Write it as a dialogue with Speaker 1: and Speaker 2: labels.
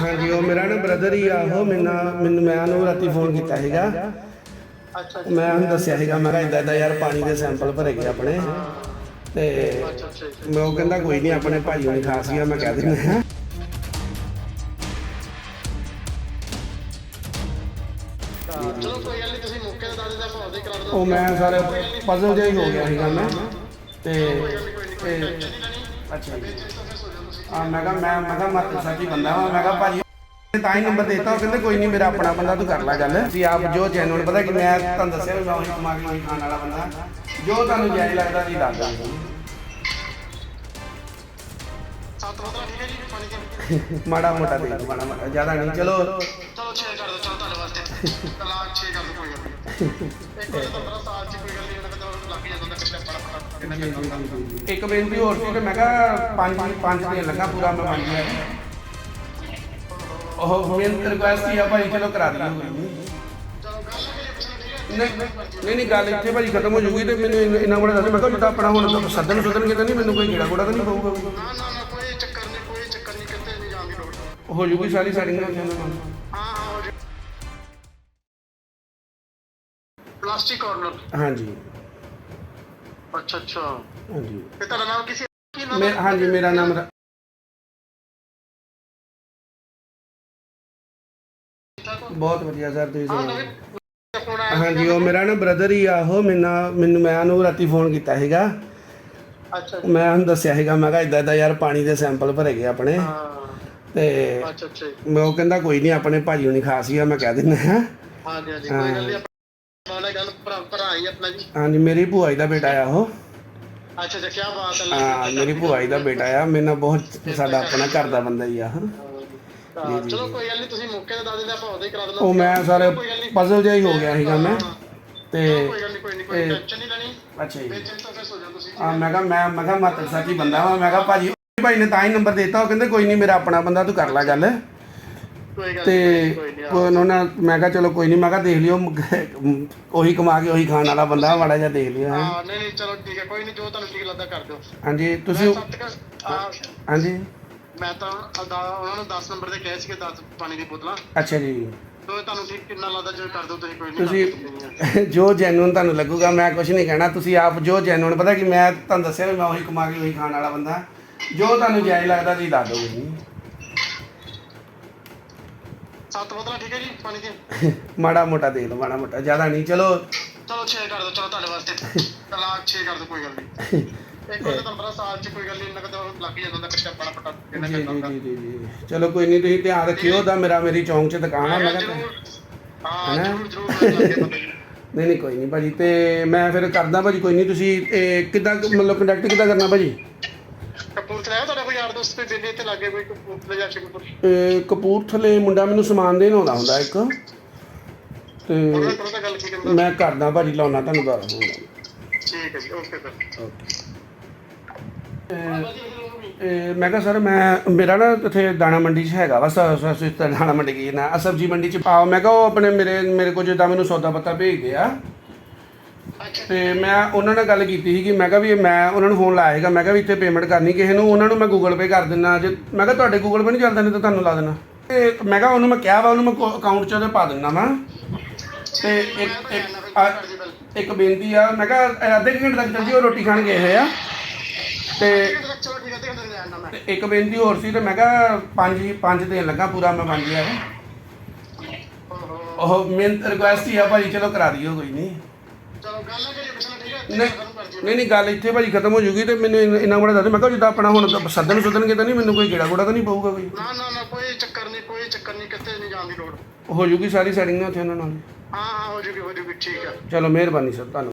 Speaker 1: ਹਾਂਜੀ ਉਹ ਮੇਰਾ ਨਾ ਬ੍ਰਦਰ ਹੀ ਆ ਉਹ ਮੈਨੂੰ ਮੈਨੂੰ ਮੈਂ ਉਹਨੂੰ ਰਾਤੀ ਫੋਨ ਕੀਤਾ ਸੀਗਾ।
Speaker 2: ਅੱਛਾ
Speaker 1: ਮੈਂ ਉਹਨੂੰ ਦੱਸਿਆ ਸੀਗਾ ਮੈਂ ਕਿਹਾ ਇਦਾਂ ਇਦਾਂ ਯਾਰ ਪਾਣੀ ਦੇ ਸੈਂਪਲ ਭਰੇ ਗਏ ਆਪਣੇ। ਤੇ ਮੈਂ ਉਹ ਕਹਿੰਦਾ ਕੋਈ ਨਹੀਂ ਆਪਣੇ ਭਾਈ ਨੂੰ ਖਾਸ ਗਿਆ ਮੈਂ ਕਹਿ ਦਿੰਦਾ ਹਾਂ।
Speaker 2: ਚਲੋ ਕੋਈ ਗੱਲ ਨਹੀਂ ਤੁਸੀਂ ਮੌਕੇ ਤੇ ਦੱਸ ਦਿਓ ਆਪਾਂ ਉਹਦੇ ਕਰਾ ਦਿੰਦੇ।
Speaker 1: ਉਹ ਮੈਂ ਸਾਰੇ ਪਜ਼ਲ ਜਿਹਾ ਹੀ ਹੋ ਗਿਆ ਸੀਗਾ ਮੈਂ ਤੇ ਤੇ ਅੱਛਾ ਜੀ। ਆ ਮੈਂ ਕਿਹਾ ਮੈਂ ਮੈਂ ਕਿਹਾ ਮਤ ਸੱਚੀ ਬੰਦਾ ਹਾਂ ਮੈਂ ਕਿਹਾ ਭਾਜੀ ਤਾਂ ਹੀ ਨੰਬਰ ਦਿੱਤਾ। ਉਹ ਕਹਿੰਦੇ ਕੋਈ ਨਹੀਂ ਮੇਰਾ ਆਪਣਾ ਬੰਦਾ ਤੂੰ ਕਰ ਲੈ ਗੱਲ। ਵੀ ਆਪ ਜੋ ਜੈਨੂਨ ਪਤਾ ਕਿ ਮੈਂ ਤੁਹਾਨੂੰ ਦੱਸਿਆ ਵੀ ਮੈਂ ਉਹੀ ਕਮਾ ਕੇ ਉਹੀ ਖਾਣ ਵਾਲਾ ਬੰਦਾ। ਜੋ ਤੁਹਾਨੂੰ ਜਾਇਜ਼ ਲੱਗਦਾ ਜੀ ਦੱਸ ਦਿਓ।
Speaker 2: ਸੱਤ ਬੋਤਲਾਂ ਠੀਕ ਹੈ ਜੀ ਪਾਣੀ ਦੀਆਂ
Speaker 1: ਮਾੜਾ ਮੋਟਾ ਦੇ ਦਿਓ, ਮਾੜਾ ਮੋਟਾ। ਜ਼ਿਆਦਾ ਨਹੀਂ ਚਲੋ।
Speaker 2: ਚਲੋ 6 ਕਰ ਦਿਓ ਚਲੋ ਤੁਹਾਡੇ ਵਾਸਤੇ। ਤਲਾਕ 6 ਕਰ ਦਿਓ ਕੋਈ ਗੱਲ ਨਹੀਂ। ਇੱਕ ਵਾਰ ਤਾਂ 15 ਸਾਲ ਚ ਕੋਈ ਗੱਲ ਨਹੀਂ ਇਹਨਾਂ ਦਾ ਲੱਗ ਜਾਂਦਾ ਕਿੰਨਾ ਬੜਾ ਬੜਾ
Speaker 1: ਇੱਕ ਬੇਨਤੀ ਹੋਰ ਸੀ ਕਿ ਮੈਂ ਕਿਹਾ ਪੰਜ ਪੰਜ ਦਿਨ ਲੱਗਾ ਪੂਰਾ ਮੈਂ ਬਣ ਗਿਆ। ਉਹ ਮੇਨ ਰਿਕੁਐਸਟ ਹੀ ਆ ਭਾਈ ਚਲੋ ਕਰਾ ਦਿਓ। ਨਹੀਂ ਨਹੀਂ ਗੱਲ ਇੱਥੇ ਭਾਜੀ ਖਤਮ ਹੋ ਜੂਗੀ ਤੇ ਮੈਨੂੰ ਇੰਨਾ- ਬੜਾ ਦੱਸ ਮੈਂ ਕਿਹਾ ਜਿੱਦਾਂ ਆਪਣਾ ਹੁਣ ਸੱਦਣ ਸੁੱਦਣ ਤਾਂ ਨਹੀਂ ਮੈਨੂੰ ਕੋਈ ਕੀੜਾ ਕੋੜਾ ਤਾਂ ਨਹੀਂ ਪਊਗਾ।
Speaker 2: ਨਾ ਨਾ ਨਾ ਕੋਈ ਚੱਕਰ ਨਹੀਂ ਕੋਈ ਚੱਕਰ ਨਹੀਂ ਕਿਤੇ ਨਹੀਂ ਜਾਣ ਦੀ ਲੋੜ।
Speaker 1: ਹੋ ਜੂਗੀ ਸਾਰੀ ਸੈਟਿੰਗ ਹੋ ਜਾਊਗੀ।
Speaker 2: ਹਾਂ ਹਾਂ ਪਲਾਸਟਿਕ ਕਾਰਨਰ
Speaker 1: ਹਾਂਜੀ।
Speaker 2: ਅੱਛਾ ਅੱਛਾ।
Speaker 1: ਹਾਂਜੀ।
Speaker 2: ਤੇ ਤੁਹਾਡਾ ਨਾਮ ਕਿਸੇ ਕੀ ਨਾਮ
Speaker 1: ਮੈਂ ਹਾਂਜੀ ਮੇਰਾ ਨਾਮ ਰ- ਬਹੁਤ ਵਧੀਆ ਸਰ ਤੁਸੀਂ
Speaker 2: ਹਾਂ
Speaker 1: ਸੁਣਾਓ।
Speaker 2: ਨਵੀਂ ਫੋਨ ਆਇਆ
Speaker 1: ਹਾਂਜੀ ਉਹ ਮੇਰਾ ਨਾ ਬ੍ਰਦਰ ਹੀ ਆ ਉਹ ਮੈਨੂੰ ਮੈਨੂੰ ਮੈਂ ਉਹਨੂੰ ਰਾਤੀ ਫੋਨ ਕੀਤਾ ਸੀਗਾ।
Speaker 2: ਅੱਛਾ।
Speaker 1: ਮੈਂ ਉਹਨੂੰ ਦੱਸਿਆ ਸੀਗਾ ਮੈਂ ਕਿਹਾ ਇਦਾਂ ਇਦਾਂ ਯਾਰ ਪਾਣੀ ਦੇ ਸੈਂਪਲ ਭਰੇ ਗਏ ਆਪਣੇ।
Speaker 2: ਹਾਂ।
Speaker 1: ਤੇ
Speaker 2: ਅੱਛਾ ਅੱਛਾ। ਜੀ।
Speaker 1: ਮੈਂ ਉਹ ਕਹਿੰਦਾ ਕੋਈ ਨਹੀਂ ਆਪਣੇ ਭਾਜੀ ਨੂੰ ਖਾਸ ਗਿਆ ਮੈਂ ਕਹਿ ਦਿੰਦਾ ਹਾਂ।
Speaker 2: ਹਾਂਜੀ ਹਾਂਜੀ ਕੋਈ ਗੱਲ ਨਹੀਂ ਨਾਲ ਗੱਲ ਭਰਾ ਭਰਾ ਹੀ ਆਪਣਾ ਜੀ।
Speaker 1: ਹਾਂਜੀ ਮੇਰੀ ਭੂਆ ਜੀ ਦਾ ਬੇਟਾ ਆ ਉਹ।
Speaker 2: ਅੱਛਾ ਅੱਛਾ ਕੀ ਬਾਤ ਹੈ।
Speaker 1: ਹਾਂ ਮੇਰੀ ਭੂਆ ਜੀ ਦਾ ਬੇਟਾ ਆ। ਮੇਰੇ ਨਾਲ ਬਹੁਤ ਸਾਡਾ ਆਪਣਾ ਘਰ ਦਾ ਬੰਦਾ ਹੀ ਆ।
Speaker 2: ਤਾਂ ਚਲੋ ਕੋਈ ਗੱਲ ਨਹੀਂ ਤੁਸੀਂ ਮੌਕੇ ਤੇ ਦੱਸ ਦਿੰਦੇ ਆਪਾਂ ਉਹਦੇ ਕਰਾ ਦਿੰਦੇ
Speaker 1: ਉਹ ਮੈਂ ਸਾਰੇ ਪਜ਼ਲ ਜਿਹਾ ਹੀ ਹੋ ਗਿਆ ਸੀਗਾ ਮੈਂ। ਤੇ
Speaker 2: ਕੋਈ ਗੱਲ ਨਹੀਂ ਕੋਈ ਨਹੀਂ ਕੋਈ ਟੈਨਸ਼ਨ ਨਹੀਂ ਲੈਣੀ।
Speaker 1: ਅੱਛਾ ਜੀ।
Speaker 2: ਬੇਚਿੰਤਾ ਫਿਰ ਸੋ ਜਾਓ ਤੁਸੀਂ।
Speaker 1: ਆ ਮੈਂ ਕਿਹਾ ਮੈਂ ਮੈਂ ਕਿਹਾ ਮਤ ਸੱਚੀ ਬੰਦਾ ਹਾਂ ਮੈਂ ਕਿਹਾ ਭਾਜੀ ਭਾਈ ਨੇ ਤਾਂ ਹੀ ਨੰਬਰ ਦਿੱਤਾ। ਉਹ ਕਹਿੰਦੇ ਕੋਈ ਨਹੀਂ ਮੇਰਾ ਆਪਣਾ ਬੰਦਾ ਤੂੰ ਕਰ ਲੈ ਗੱਲ। ਤੇ ਉਹਨਾਂ ਨੇ ਮੈਂ ਕਿਹਾ ਚਲੋ ਕੋਈ ਨਹੀਂ ਮੈਂ ਕਿਹਾ ਦੇਖ ਲਿਓ ਮ- ਉਹੀ ਕਮਾ ਕੇ ਉਹੀ ਖਾਣ ਵਾਲਾ ਬੰਦਾ ਮਾੜਾ ਜਿਹਾ ਦੇਖ ਲਿਓ ਹੈਂ।
Speaker 2: ਹਾਂ ਨਹੀਂ ਨਹੀਂ ਚਲੋ ਠੀਕ ਹੈ ਕੋਈ ਨਹੀਂ ਜੋ ਤੁਹਾਨੂੰ ਠੀਕ ਲੱਗਦਾ ਕਰ ਦਿਓ।
Speaker 1: ਹਾਂਜੀ ਤੁਸੀਂ
Speaker 2: ਸੱਤ ਕ
Speaker 1: ਹਾਂਜੀ।
Speaker 2: ਮੈਂ ਤਾਂ ਅਦਾ ਉਹਨਾਂ ਨੂੰ 10 ਨੰਬਰ ਦੇ ਕਹੇ ਸੀਗੇ 10 ਪਾਣੀ ਦੀ ਬੋਤਲਾਂ।
Speaker 1: ਅੱਛਾ ਜੀ।
Speaker 2: ਤੋ ਤੁਹਾਨੂੰ ਠੀਕ ਕਿੰਨਾ ਲੱਗਦਾ ਜੋ ਕਰ ਦਿਓ ਤੁਸੀਂ ਕੋਈ ਨਹੀਂ
Speaker 1: ਤੁਸੀਂ ਜੋ ਜੈਨੂਨ ਤੁਹਾਨੂੰ ਲੱਗੂਗਾ ਮੈਂ ਕੁਝ ਨਹੀਂ ਕਹਿਣਾ ਤੁਸੀਂ ਆਪ ਜੋ ਜੈਨੂਨ ਪਤਾ ਕਿ ਮੈਂ ਤੁਹਾਨੂੰ ਦੱਸਿਆ ਵੀ ਮੈਂ ਉਹੀ ਕਮਾ ਕੇ ਉਹੀ ਖਾਣ ਵਾਲਾ ਬੰਦਾ। ਜੋ ਤੁਹਾਨੂੰ ਜਾਇਜ਼ ਲੱਗਦਾ ਤੁਸੀਂ ਦੱਸ ਦਿਓ ਕੋਈ
Speaker 2: ਸੱਤ ਬੋਤਲਾਂ ਠੀਕ ਹੈ ਜੀ ਪਾਣੀ ਦੀਆਂ।
Speaker 1: ਮਾੜਾ ਮੋਟਾ ਦੇ ਲਓ ਮਾੜਾ ਮੋਟਾ ਜ਼ਿਆਦਾ ਨਹੀਂ ਚਲੋ।
Speaker 2: ਚਲੋ 6 ਕਰ ਦਿਓ ਚਲੋ ਤੁਹਾਡੇ ਵਾਸਤੇ। ਤਲਾਕ 6 ਕਰ ਦਿਓ ਕੋਈ ਗੱਲ ਨਹੀਂ। ਇੱਕ ਵਾਰ ਤਾਂ 15 ਸਾਲ ਚ ਕੋਈ ਗੱਲ ਨਹੀਂ ਲੱਗ ਜਾਂਦਾ ਕੱਚਾ ਬੜਾ ਪਟਾ ਕਿੰਨਾ
Speaker 1: ਜੀ ਜੀ ਜੀ ਚਲੋ ਕੋਈ ਨਹੀਂ ਤੁਸੀਂ ਧਿਆਨ ਰੱਖਿਓ ਦਾ ਮੇਰਾ ਮੇਰੀ ਚੌਂਕ 'ਚ ਦੁਕਾਨ ਆ ਮੈਂ
Speaker 2: ਹਾਂ ਜ਼ਰੂਰ ਜ਼ਰੂਰ।
Speaker 1: ਨਹੀਂ ਨਹੀਂ ਕੋਈ ਨਹੀਂ ਭਾਜੀ ਤੇ ਮੈਂ ਫਿਰ ਕਰਦਾ ਭਾਜੀ ਕੋਈ ਨਹੀਂ ਤੁਸੀਂ ਇਹ ਕਿੱਦਾਂ ਮਤਲਬ ਕੰਟੈਕਟ ਕਿੱਦਾਂ ਕਰਨਾ ਭਾਜੀ?
Speaker 2: ਕਪੂਰਥਲਾ ਹੈ ਤੁਹਾਡਾ ਕੋਈ ਯਾਰ ਦੋਸਤ ਕੋਈ ਦਿੱਲੀ ਤੇ ਲੱਗੇ ਕੋਈ ਕਪੂਰਥਲਾ ਜਾਂ ਸ਼ਿਵਪੁਰ?
Speaker 1: ਇਹ ਕਪੂਰਥਲੇ ਮੁੰਡਾ ਮੈਨੂੰ ਸਮਾਨ ਦੇਣ ਆਉਂਦਾ ਹੁੰਦਾ ਇੱਕ। ਤੇ
Speaker 2: ਉਹਨਾਂ ਕੋਲ ਤਾਂ ਗੱਲ ਕੀ ਕਰਦਾ
Speaker 1: ਮੈਂ ਕਰਦਾ ਭਾਜੀ ਲਾਉਣਾ ਤੁਹਾਨੂੰ ਦੱਸ ਦੂੰਗਾ
Speaker 2: ਠੀਕ ਹੈ ਜੀ ਓਕੇ ਸਰ।
Speaker 1: ਇਹ ਮੈਂ ਕਿਹਾ ਸਰ ਮੈਂ ਮੇਰਾ ਨਾ ਇੱਥੇ ਦਾਣਾ ਮੰਡੀ 'ਚ ਹੈਗਾ ਵਾ ਸਸਤ ਦਾਣਾ ਮੰਡੀ ਕੀ ਨਾ ਸਬਜ਼ੀ ਮੰਡੀ 'ਚ। ਆਓ ਮੈਂ ਕਿਹਾ ਉਹ ਆਪਣੇ ਮੇਰੇ ਮੇਰੇ ਕੋਲ ਜਿੱਦਾਂ ਮੈਨੂੰ ਸੌਦਾ ਪੱਤਾ ਭੇਜਦੇ ਆ। ਤੇ ਮੈਂ ਉਹਨਾਂ ਨਾਲ ਗੱਲ ਕੀਤੀ ਸੀ ਕਿ ਮੈਂ ਕਿਹਾ ਵੀ ਮੈਂ ਉਹਨਾਂ ਨੂੰ ਫੋਨ ਲਾਏਗਾ ਮੈਂ ਕਿਹਾ ਵੀ ਇੱਥੇ ਪੇਮੈਂਟ ਕਰਨੀ ਕਿਸੇ ਨੂੰ, ਉਹਨਾਂ ਨੂੰ ਮੈਂ ਗੂਗਲ ਪੇ ਕਰ ਦਿੰਦਾ ਜੇ, ਮੈਂ ਕਿਹਾ ਤੁਹਾਡੇ ਗੂਗਲ ਪੇ ਨਹੀਂ ਚੱਲਦਾ, ਨਹੀਂ ਤਾਂ ਤੁਹਾਨੂੰ ਲਾ ਦੇਣਾ ਤੇ ਮੈਂ ਕਿਹਾ ਉਹਨੂੰ ਮੈਂ ਕਿਹਾ ਵਾ, ਉਹਨੂੰ ਮੈਂ ਅਕਾਊਂਟ 'ਚ ਉਹਦੇ ਪਾ ਦਿੰਦਾ ਵਾ। ਤੇ ਇੱਕ ਇੱਕ ਆ- ਇੱਕ ਬੇਨਤੀ ਆ, ਮੈਂ ਕਿਹਾ ਅੱਧੇ ਕੁ ਘੰਟੇ ਤੱਕ ਚੱਲ ਜੀ, ਉਹ ਰੋਟੀ ਖਾਣ ਗਏ ਹੋਏ ਆ। ਤੇ
Speaker 2: ਚਲੋ ਠੀਕ ਹੈ ਤੇ ਕਹਿੰਦੇ ਲੈਣਾ ਮੈਂ
Speaker 1: ਤੇ ਇੱਕ ਬੇਨਤੀ ਹੋਰ ਸੀ, ਤੇ ਮੈਂ ਕਿਹਾ ਪੰਜ ਪੰਜ ਦਿਨ ਲੱਗਾ ਪੂਰਾ, ਮੈਂ ਬਣ ਗਿਆ। ਉਹ ਮੇਨ ਰਿਕੁਐਸਟ ਹੀ ਆ, ਭਾਜੀ, ਚਲੋ ਕਰਾ ਦਿਓ, ਕੋਈ ਨਹੀਂ
Speaker 2: ਚਲੋ ਗੱਲ ਨਾ ਕਰੀਏ ਪੁੱਛਣਾ ਠੀਕ ਹੈ
Speaker 1: ਨਹੀਂ ਨਹੀਂ ਨਹੀਂ ਗੱਲ ਇੱਥੇ ਭਾਜੀ ਖਤਮ ਹੋ ਜੂਗੀ ਤੇ ਮੈਨੂੰ ਇੰਨਾ- ਇੰਨਾ ਬੜਾ ਦੱਸ ਦਿਓ। ਮੈਂ ਕਿਹਾ ਜਿੱਦਾਂ ਆਪਣਾ ਹੁਣ ਸੱਦਣ ਸੁੱਦਣਗੇ ਤਾਂ ਨਹੀਂ ਮੈਨੂੰ ਕੋਈ ਕੀੜਾ ਕੋੜਾ ਤਾਂ ਨਹੀਂ ਪਊਗਾ ਕੋਈ?
Speaker 2: ਨਾ ਨਾ ਨਾ ਕੋਈ ਚੱਕਰ ਨਹੀਂ ਕੋਈ ਚੱਕਰ ਨਹੀਂ ਕਿਤੇ ਨਹੀਂ ਜਾਣ ਦੀ ਲੋੜ।
Speaker 1: ਹੋ ਜੂਗੀ ਸਾਰੀ ਸੈਟਿੰਗ ਉੱਥੇ ਉਹਨਾਂ ਨਾਲ।
Speaker 2: ਹਾਂ ਹਾਂ ਹੋ ਜੂਗੀ ਹੋ ਜੂਗੀ ਠੀਕ ਹੈ
Speaker 1: ਚਲੋ ਮਿਹਰਬਾਨੀ ਸਰ ਤੁਹਾਨੂੰ